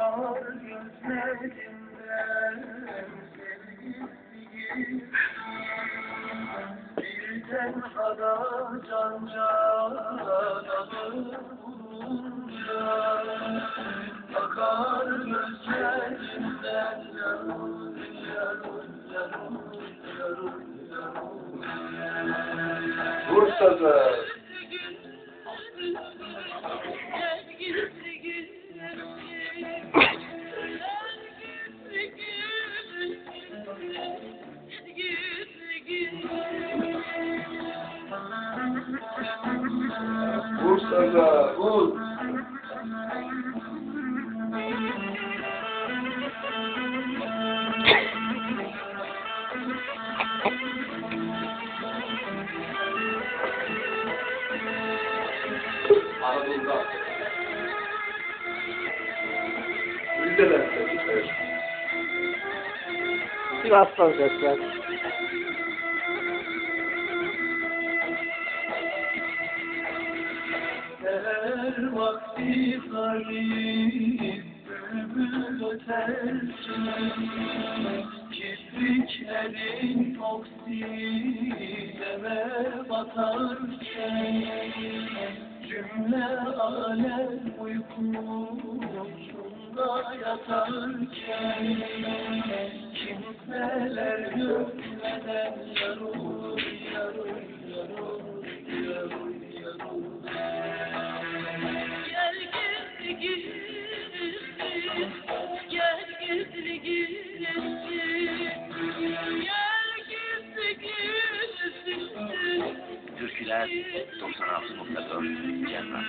Yarım Bursa'da. Bursa'da. Bul. Anadolu'da. Evet. Sivas'tan sesler. Vakti garip bülbül öterken Kipriklerin oksideme batarken Cümle alem uykusunda yatarken Kimseler görmeden yarur Gas, to se nám se popadl, jedna.